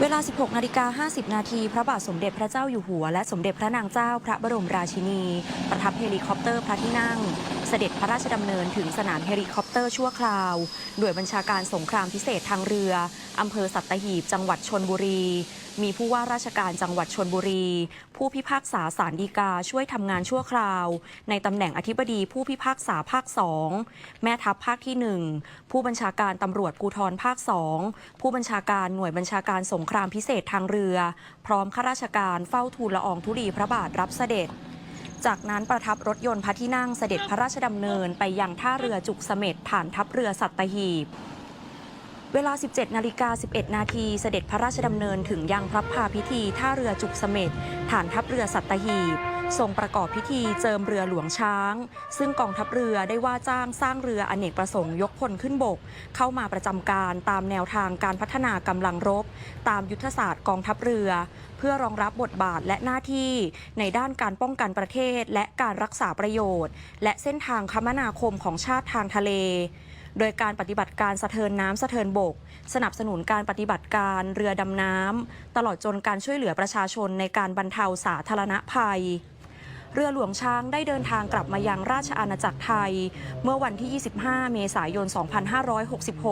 เวลา 16 นาฬิกา 50 นาที พระบาทสมเด็จพระเจ้าอยู่หัว และสมเด็จพระนางเจ้าพระบรมราชินี ประทับเฮลิคอปเตอร์พระที่นั่งเสด็จพระราชดำเนินถึงสนามเฮลิคอปเตอร์ชั่วคราว หน่วยบัญชาการสงครามพิเศษทางเรือ อำเภอสัตหีบ จังหวัดชนบุรี มีผู้ว่าราชการจังหวัดชนบุรี ผู้พิพากษาสารดีกาช่วยทำงานชั่วคราว ในตำแหน่งอธิบดีผู้พิพากษาภาคสองแม่ทัพภาคที่หนึ่งผู้บัญชาการตำรวจภูธรภาคสองผู้บัญชาการหน่วยบัญชาการสงครามพิเศษทางเรือ พร้อมข้าราชการเฝ้าทูลละอองธุลีพระบาทรับเสด็จ จากนั้นประทับรถยนต์พระที่นั่งเสด็จพระราชดำเนินไปยังท่าเรือจุกเสม็ดฐานทัพเรือสัตหีบ เวลา 17 นาฬิกา 11 นาทีเสด็จพระราชดำเนินถึงยังพระพาพิธีท่าเรือจุกเสม็ดฐานทัพเรือสัตหีบ ทรงประกอบพิธีเจิมเรือหลวงช้าง ซึ่งกองทัพเรือได้ว่าจ้างสร้างเรืออเนกประสงค์ยกพลขึ้นบก เข้ามาประจำการตามแนวทางการพัฒนากำลังรบ ตามยุทธศาสตร์กองทัพเรือ เพื่อรองรับบทบาทและหน้าที่ในด้านการป้องกันประเทศและการรักษาประโยชน์ และเส้นทางคมนาคมของชาติทางทะเลโดยการปฏิบัติการสะเทินน้ำสะเทินบก สนับสนุนการปฏิบัติการเรือดำน้ำ ตลอดจนการช่วยเหลือประชาชนในการบรรเทาสาธารณภัย เรือหลวงช้างได้เดินทางกลับมายังราชอาณาจักรไทย เมื่อวันที่ 25 เมษายน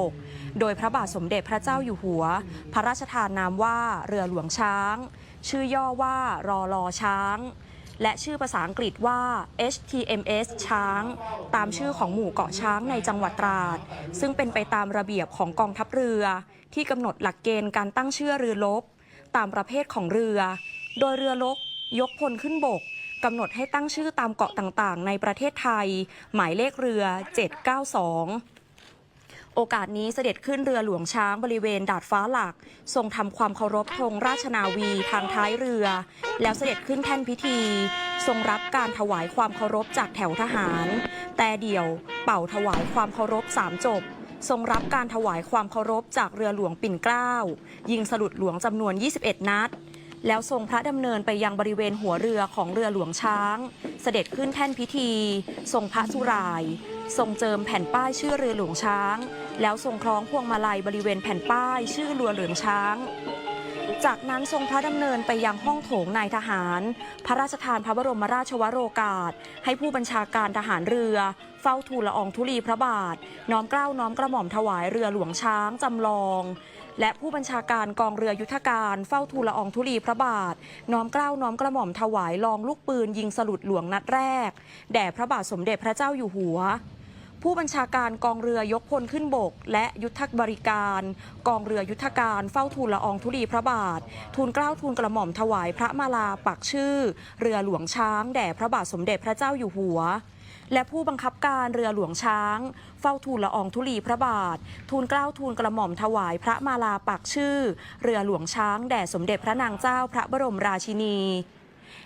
2566 โดยพระบาทสมเด็จพระเจ้าอยู่หัว พระราชทานนามว่าเรือหลวงช้าง ชื่อย่อว่ารอลอช้าง และชื่อภาษาอังกฤษว่า HTMS ช้าง ตามชื่อของหมู่เกาะช้างในจังหวัดตราด ซึ่งเป็นไปตามระเบียบของกองทัพเรือ ที่กำหนดหลักเกณฑ์การตั้งชื่อเรือรบตามประเภทของเรือ โดยเรือรบยกพลขึ้นบก กำหนดให้ตั้งชื่อตามเกาะต่างๆ ในประเทศไทย หมายเลขเรือ 792โอกาสนี้เสด็จขึ้นเรือหลวงช้างบริเวณดาดฟ้าหลัก ทรงทำความเคารพธงราชนาวีทางท้ายเรือ แล้วเสด็จขึ้นแท่นพิธี ทรงรับการถวายความเคารพจากแถวทหาร แต่เดี่ยวเป่าถวายความเคารพสามจบ ทรงรับการถวายความเคารพจากเรือหลวงปิ่นเกล้ายิงสลุดหลวงจำนวน 21 นัด แล้วทรงพระดำเนินไปยังบริเวณหัวเรือของเรือหลวงช้าง เสด็จขึ้นแท่นพิธี ทรงพระสุราย ทรงเจิมแผ่นป้ายชื่อเรือหลวงช้าง แล้วทรงคล้องพวงมาลัยบริเวณแผ่นป้ายชื่อเรือหลวงช้าง จากนั้นทรงพระดำเนินไปยังห้องโถงนายทหาร พระราชทานพระบรมราชวโรกาส ให้ผู้บัญชาการทหารเรือ เฝ้าทูลละอองธุลีพระบาท น้อมเกล้าน้อมกระหม่อมถวายเรือหลวงช้างจำลอง และผู้บัญชาการกองเรือยุทธการ เฝ้าทูลละอองธุลีพระบาท น้อมเกล้าน้อมกระหม่อมถวายลองลูกปืนยิงสลุดหลวงนัดแรก แด่พระบาทสมเด็จพระเจ้าอยู่หัว ผู้บัญชาการกองเรือยกพลขึ้นบก และยุทธบริการ กองเรือยุทธการเฝ้าทูลละอองธุลีพระบาท ทูลเกล้าทูลกระหม่อมถวายพระมาลาปักชื่อ เรือหลวงช้างแด่พระบาทสมเด็จพระเจ้าอยู่หัวและผู้บังคับการเรือหลวงช้าง เฝ้าทูลละอองธุลีพระบาท ทูลเกล้าทูลกระหม่อมถวายพระมาลาปักชื่อ เรือหลวงช้างแด่สมเด็จพระนางเจ้าพระบรมราชินี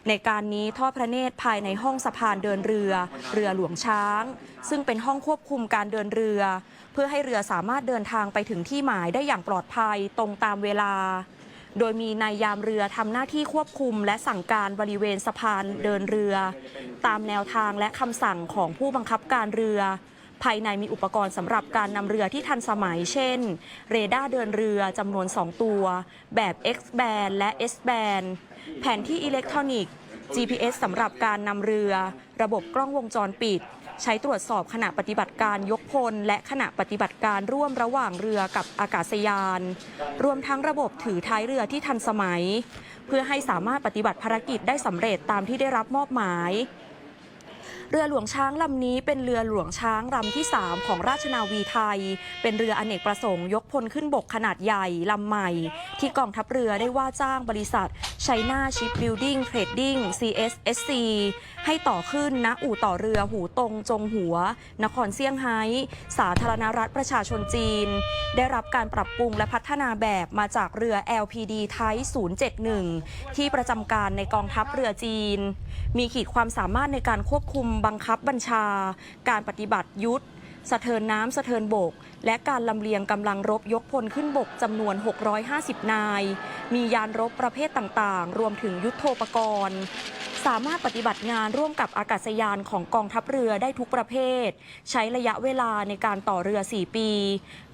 ในการนี้ทอดพระเนตรภายในห้องสะพานเดินเรือ เรือหลวงช้าง ซึ่งเป็นห้องควบคุมการเดินเรือ เพื่อให้เรือสามารถเดินทางไปถึงที่หมายได้อย่างปลอดภัยตรงตามเวลา โดยมีนายยามเรือทำหน้าที่ควบคุม และสั่งการบริเวณสะพานเดินเรือ ตามแนวทางและคำสั่งของผู้บังคับการเรือ ภายในมีอุปกรณ์สำหรับการนำเรือที่ทันสมัย เช่น เรดาร์เดินเรือจำนวน 2 ตัว แบบ X band และ S band แผนที่อิเล็กทรอนิกส์ GPS สำหรับการนำเรือ ระบบกล้องวงจรปิด ใช้ตรวจสอบขณะปฏิบัติการยกพล และขณะปฏิบัติการร่วมระหว่างเรือกับอากาศยาน รวมทั้งระบบถือท้ายเรือที่ทันสมัย เพื่อให้สามารถปฏิบัติภารกิจได้สำเร็จตามที่ได้รับมอบหมาย เรือหลวงช้างลำนี้เป็นเรือหลวงช้างลำที่ 3 ของราชนาวีไทย เป็นเรืออเนกประสงค์ยกพลขึ้นบกขนาดใหญ่ลำใหม่ ที่กองทัพเรือได้ว่าจ้างบริษัท China Shipbuilding Trading CSSC ให้ต่อขึ้นณอู่ต่อเรือหูตรงจงหัว นครเซี่ยงไฮ้สาธารณรัฐประชาชนจีน ได้รับการปรับปรุงและพัฒนาแบบมาจากเรือ LPD Type 071 ที่ประจำการในกองทัพเรือจีน มีขีดความสามารถในการควบคุมบังคับบัญชา การปฏิบัติยุทธสะเทินน้ำสะเทินบก และการลำเลียงกำลังรบยกพลขึ้นบกจำนวน 650 นาย มียานรบประเภทต่างๆ รวมถึงยุทธโภปกรณ์ สามารถปฏิบัติงานร่วมกับอากาศยานของกองทัพเรือได้ทุกประเภท ใช้ระยะเวลาในการต่อเรือ 4 ปี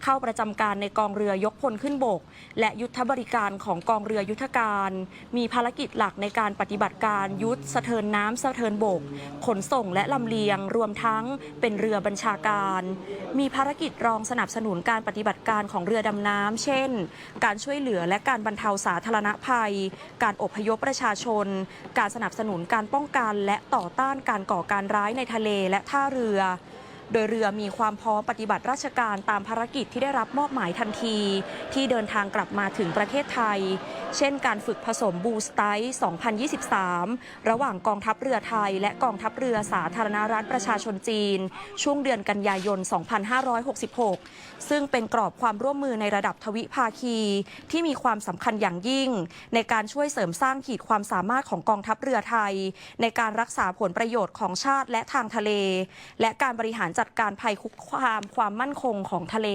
เข้าประจำการในกองเรือยกพลขึ้นบก และยุทธบริการของกองเรือยุทธการ มีภารกิจหลักในการปฏิบัติการยุทธสะเทินน้ำสะเทินบก ขนส่งและลำเลียงรวมทั้งเป็นเรือบัญชาการ มีภารกิจรองสนับสนุนการปฏิบัติการของเรือดำน้ำเช่น การช่วยเหลือและการบรรเทาสาธารณภัย การอพยพประชาชน การสนับสนุนการป้องกันและต่อต้านการก่อการร้ายในทะเลและท่าเรือ โดยเรือมีความพร้อมปฏิบัติราชการตามภารกิจที่ได้รับมอบหมายทันที ที่เดินทางกลับมาถึงประเทศไทย เช่นการฝึกผสมบูสไตร์2023 ระหว่างกองทัพเรือไทย และกองทัพเรือสาธารณรัฐประชาชนจีน ช่วงเดือนกันยายน 2566 ซึ่งเป็นกรอบความร่วมมือในระดับทวิภาคี ที่มีความสำคัญอย่างยิ่ง ในการช่วยเสริมสร้างขีดความสามารถของกองทัพเรือไทย ในการรักษาผลประโยชน์ของชาติและทางทะเล และการบริหารจัดการภัยคุกคามความมั่นคงของทะเล